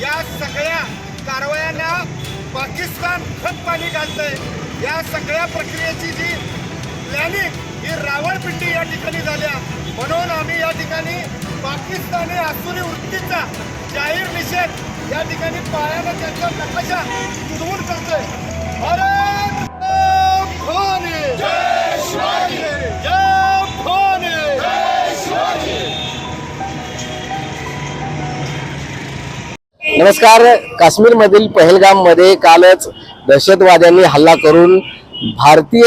या सगळ्या कारवायांना पाकिस्तान खत पाणी घालतंय. या सगळ्या प्रक्रियेची जी प्लॅनिंग ही रावळपिंडी या ठिकाणी झाल्या. म्हणून आम्ही या ठिकाणी पाकिस्तानी आसुरी वृत्तीचा जाहीर निषेध या ठिकाणी पायानं त्यांचा नकाशा तुडवून करतोय अरे! नमस्कार. काश्मीरमधील पहलगाममध्ये कालच दहशतवाद्यांनी हल्ला करून भारतीय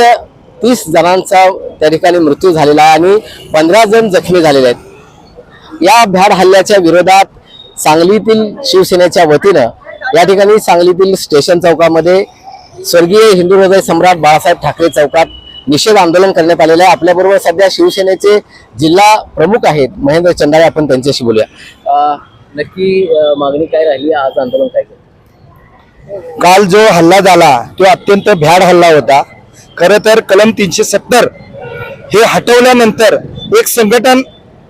तीस जणांचा त्या ठिकाणी मृत्यू झालेला आहे आणि पंधरा जण जखमी झालेले आहेत. या भ्याड हल्ल्याच्या विरोधात सांगलीतील शिवसेनेच्या वतीनं या ठिकाणी सांगलीतील स्टेशन चौकामध्ये स्वर्गीय हिंदू हृदय सम्राट बाळासाहेब ठाकरे चौकात निषेध आंदोलन करण्यात आलेलं आहे. आपल्याबरोबर सध्या शिवसेनेचे जिल्हा प्रमुख आहेत महेंद्र चंदाळे आपण त्यांच्याशी बोलूया. नक्की मागणी काय राहिली आज आंदोलन काय काल? जो हल्ला झाला तो अत्यंत भ्याड हल्ला होता. खर तर कलम तीनशे सत्तर हे हटवल्यानंतर एक संघटन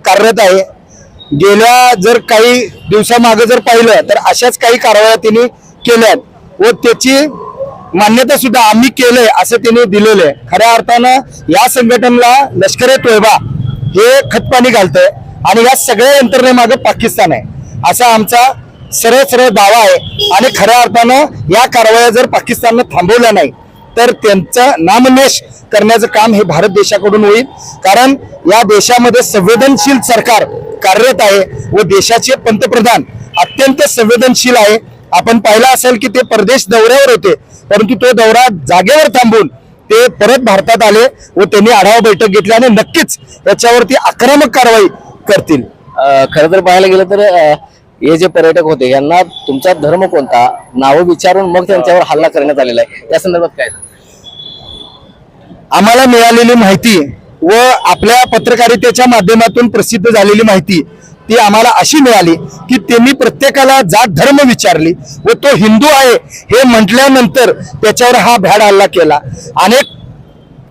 कार्यरत आहे. गेल्या जर काही दिवसामागं जर पाहिलं तर अशाच काही कारवाया तिने केल्यात व त्याची मान्यता सुद्धा आम्ही केलंय असं तिने दिलेलं आहे खऱ्या अर्थानं या संघटनला लष्कर ए तोयबा हे खतपाणी घालतंय आणि या सगळ्या यंत्रणेमागं पाकिस्तान आहे. असा आमचा सरळ सरळ दावा आहे. आणि खऱ्या अर्थानं या कारवाया जर पाकिस्ताननं थांबवल्या नाही तर त्यांचा नामनेश करण्याचं काम हे भारत देशाकडून होईल. कारण या देशामध्ये संवेदनशील सरकार कार्यरत आहे व देशाचे पंतप्रधान अत्यंत संवेदनशील आहे. आपण पाहिलं असेल की ते परदेश दौऱ्यावर होते परंतु तो दौरा जागेवर थांबून ते परत भारतात आले व त्यांनी आढावा बैठक घेतली आणि नक्कीच याच्यावरती आक्रमक कारवाई करतील. खरं तर पाहायला गेलं तर हे जे पर्यटक होते यांना तुमचा धर्म कोणता नावं विचारून मग त्यांच्यावर हल्ला करण्यात आलेला आहे. त्या संदर्भात काय? आम्हाला मिळालेली माहिती व आपल्या पत्रकारितेच्या माध्यमातून प्रसिद्ध झालेली माहिती ती आम्हाला अशी मिळाली की त्यांनी प्रत्येकाला जात धर्म विचारली व तो हिंदू आहे हे म्हटल्यानंतर त्याच्यावर हा भ्याड हल्ला केला. अनेक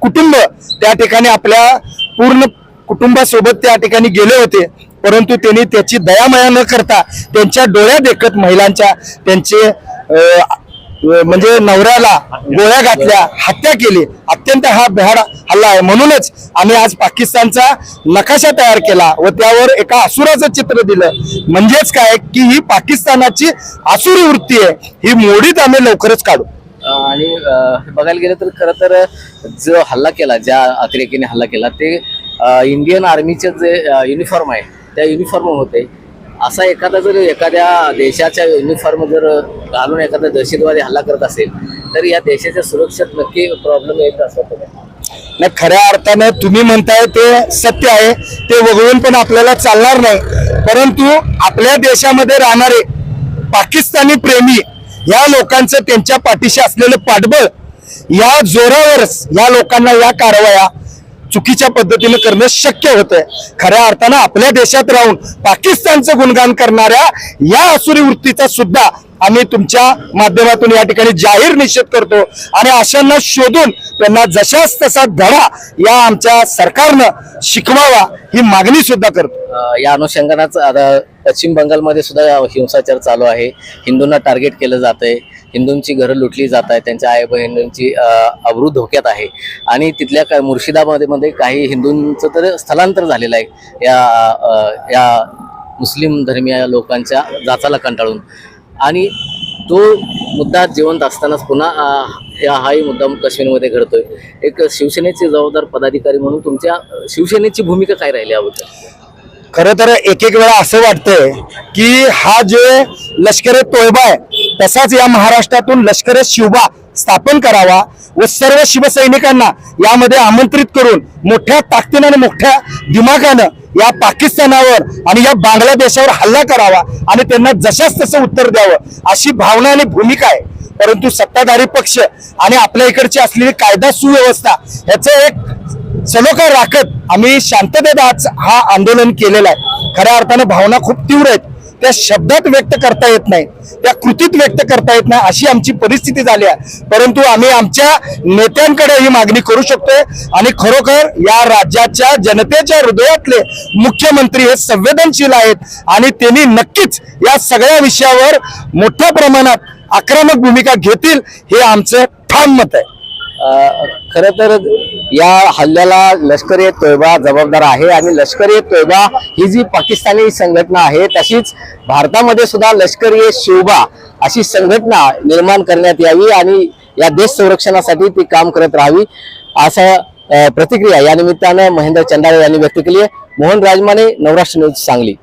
कुटुंब त्या ठिकाणी आपल्या पूर्ण कुटुंबासोबत त्या ठिकाणी गेले होते. परंतु त्यांनी त्याची दयामया न करता त्यांच्या डोळ्या देखत महिलांच्या त्यांचे म्हणजे नवऱ्याला गोळ्या घातल्या हत्या केली. अत्यंत हा भ्याड हल्ला आहे. म्हणूनच आम्ही आज पाकिस्तानचा नकाशा तयार केला व त्यावर एका असुराचं चित्र दिलं. म्हणजेच काय? की ही पाकिस्तानाची असुरी वृत्ती आहे. ही मोडीत आम्ही लवकरच काढू. आणि बघायला गेलं तर खरं तर जो हल्ला केला ज्या अतिरेकीने हल्ला केला ते इंडियन आर्मीचे जे युनिफॉर्म आहे त्या युनिफॉर्म होते. असा एखादा जर एखाद्या देशाच्या युनिफॉर्म जर घालून एखादा दहशतवादी हल्ला करत असेल तर या देशाच्या सुरक्षेत नक्की प्रॉब्लेम येत असं नाही खऱ्या अर्थानं तुम्ही म्हणताय ते सत्य आहे. ते वगळून पण आपल्याला चालणार नाही. परंतु आपल्या देशामध्ये राहणारे पाकिस्तानी प्रेमी या लोकांचं त्यांच्या पाठीशी असलेलं पाठबळ या जोरावरच या लोकांना या कारवाया चुकीच्या पद्धतीने करणं शक्य होतंय. खऱ्या अर्थानं आपल्या देशात राहून पाकिस्तानचं गुणगान करणाऱ्या या असुरी वृत्तीचा सुद्धा आम्ही तुमच्या माध्यमातून या ठिकाणी जाहीर निषेध करतो आणि अशांना शोधून त्यांना जशाच तसा धडा या आमच्या सरकारनं शिकवावा ही मागणी सुद्धा करतो. या अनुषंगानेच आता पश्चिम बंगालमध्ये सुद्धा हिंसाचार चालू आहे. हिंदूंना टार्गेट केलं जात आहे हिंदूंची घरं लुटली जात आहेत त्यांच्या आई बहिणींची अ, अब्रू धोक्यात आहे. आणि तिथल्या का मुर्शिदाबादमध्ये काही हिंदूंचं तर स्थलांतर झालेलं आहे. या या मुस्लिम धर्मीय लोकांच्या जाचाला कंटाळून. आणि तो मुद्दा जिवंत असतानाच पुन्हा हाही मुद्दा काश्मीरमध्ये घडतोय. एक शिवसेनेचे जबाबदार पदाधिकारी म्हणून तुमच्या शिवसेनेची भूमिका काय राहिली याबद्दल? खरं तर एक एक वेळा असं वाटतंय की हा जे लष्कर तोयबा आहे तसाच या महाराष्ट्रातून लष्कर शिवबा स्थापन करावा व सर्व शिवसैनिकांना यामध्ये आमंत्रित करून मोठ्या ताकदीनं आणि मोठ्या दिमागानं या पाकिस्तानावर आणि या बांगलादेशावर हल्ला करावा आणि त्यांना जशाच तसं उत्तर द्यावं अशी भावना आणि भूमिका आहे. परंतु सत्ताधारी पक्ष आणि आपल्या इकडची असलेली कायदा सुव्यवस्था ह्याचं एक सलोखा राखत आम्ही शांततेत आज हा आंदोलन केलेला आहे. खऱ्या अर्थानं भावना खूप तीव्र आहेत. त्या शब्दात व्यक्त करता येत नाही. त्या कृतीत व्यक्त करता येत नाही अशी आमची परिस्थिती झाली आहे. परंतु आम्ही आमच्या नेत्यांकडे ही मागणी करू शकतोय आणि खरोखर या राज्याच्या जनतेच्या हृदयातले मुख्यमंत्री हे संवेदनशील आहेत आणि त्यांनी नक्कीच या सगळ्या विषयावर मोठ्या प्रमाणात आक्रमक भूमिका घेतील हे आमचं ठाम मत आहे. खर तर या हल्ल्याला लष्कर ए तोयबा जबाबदार आहे आणि लष्कर ए तोयबा ही जी पाकिस्तानी संघटना आहे तशीच भारतामध्ये सुद्धा लष्कर ए शिवबा अशी संघटना निर्माण करण्यात यावी आणि या देश संरक्षणासाठी ती काम करत राहावी असं प्रतिक्रिया या निमित्तानं महेंद्र चंदाळे यांनी व्यक्त केली आहे. मोहन राजमाने नवराष्ट्र न्यूज सांगली.